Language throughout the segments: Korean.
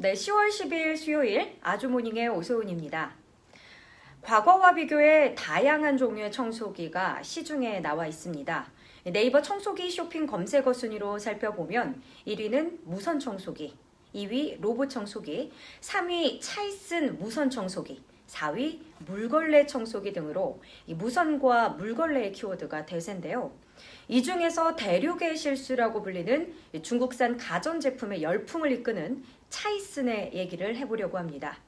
네, 10월 10일 수요일 아주모닝의 오소은입니다. 과거와 비교해 다양한 종류의 청소기가 시중에 나와 있습니다. 네이버 청소기 쇼핑 검색어 순위로 살펴보면 1위는 무선 청소기, 2위 로봇 청소기, 3위 차이슨 무선 청소기, 4위 물걸레 청소기 등으로 무선과 물걸레의 키워드가 대세인데요. 이 중에서 대륙의 실수라고 불리는 중국산 가전제품의 열풍을 이끄는 차이슨의 얘기를 해보려고 합니다.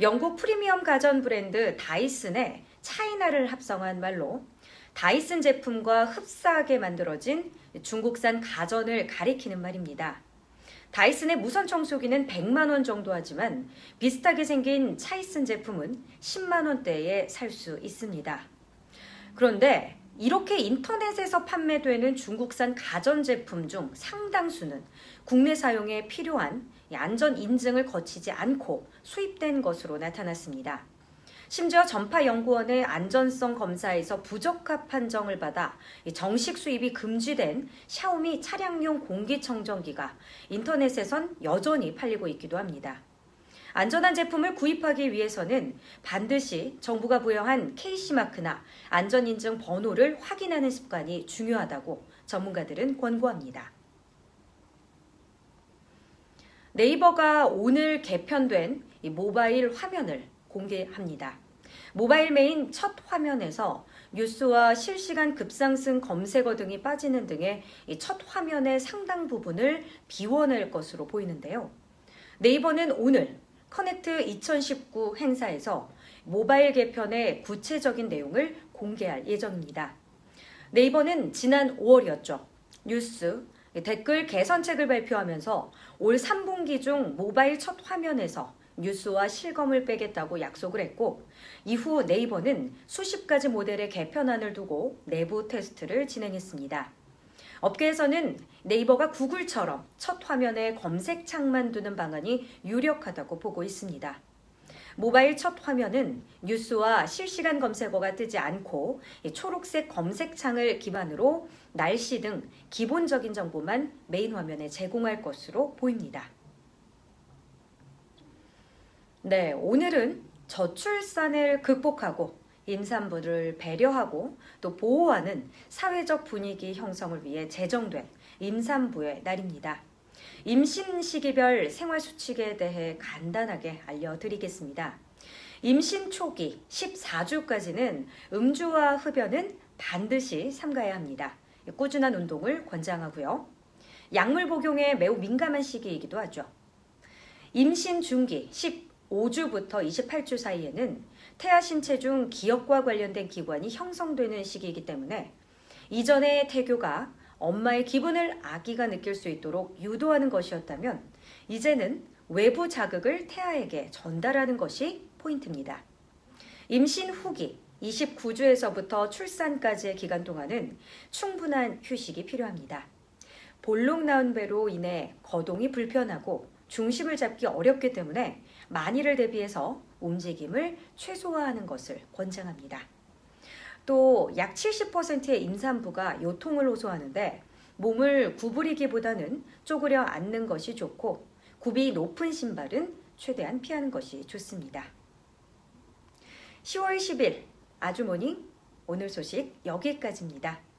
영국 프리미엄 가전 브랜드 다이슨의 차이나를 합성한 말로 다이슨 제품과 흡사하게 만들어진 중국산 가전을 가리키는 말입니다. 다이슨의 무선 청소기는 100만 원 정도 하지만 비슷하게 생긴 차이슨 제품은 10만 원대에 살 수 있습니다. 그런데 이렇게 인터넷에서 판매되는 중국산 가전제품 중 상당수는 국내 사용에 필요한 안전 인증을 거치지 않고 수입된 것으로 나타났습니다. 심지어 전파연구원의 안전성 검사에서 부적합 판정을 받아 정식 수입이 금지된 샤오미 차량용 공기청정기가 인터넷에선 여전히 팔리고 있기도 합니다. 안전한 제품을 구입하기 위해서는 반드시 정부가 부여한 KC마크나 안전인증 번호를 확인하는 습관이 중요하다고 전문가들은 권고합니다. 네이버가 오늘 개편된 모바일 화면을 공개합니다. 모바일 메인 첫 화면에서 뉴스와 실시간 급상승 검색어 등이 빠지는 등의 첫 화면의 상당 부분을 비워낼 것으로 보이는데요. 네이버는 오늘 커넥트 2019 행사에서 모바일 개편의 구체적인 내용을 공개할 예정입니다. 네이버는 지난 5월이었죠. 뉴스, 댓글 개선책을 발표하면서 올 3분기 중 모바일 첫 화면에서 뉴스와 실검을 빼겠다고 약속을 했고 이후 네이버는 수십 가지 모델의 개편안을 두고 내부 테스트를 진행했습니다. 업계에서는 네이버가 구글처럼 첫 화면에 검색창만 두는 방안이 유력하다고 보고 있습니다. 모바일 첫 화면은 뉴스와 실시간 검색어가 뜨지 않고 초록색 검색창을 기반으로 날씨 등 기본적인 정보만 메인 화면에 제공할 것으로 보입니다. 네, 오늘은 저출산을 극복하고 임산부를 배려하고 또 보호하는 사회적 분위기 형성을 위해 제정된 임산부의 날입니다. 임신 시기별 생활 수칙에 대해 간단하게 알려드리겠습니다. 임신 초기 14주까지는 음주와 흡연은 반드시 삼가야 합니다. 꾸준한 운동을 권장하고요. 약물 복용에 매우 민감한 시기이기도 하죠. 임신 중기 15주부터 28주 사이에는 태아 신체 중 기억과 관련된 기관이 형성되는 시기이기 때문에 이전의 태교가 엄마의 기분을 아기가 느낄 수 있도록 유도하는 것이었다면 이제는 외부 자극을 태아에게 전달하는 것이 포인트입니다. 임신 후기 29주에서부터 출산까지의 기간 동안은 충분한 휴식이 필요합니다. 볼록 나온 배로 인해 거동이 불편하고 중심을 잡기 어렵기 때문에 만일을 대비해서 움직임을 최소화하는 것을 권장합니다. 또 약 70%의 임산부가 요통을 호소하는데 몸을 구부리기보다는 쪼그려 앉는 것이 좋고 굽이 높은 신발은 최대한 피하는 것이 좋습니다. 10월 10일 아주모닝 오늘 소식 여기까지입니다.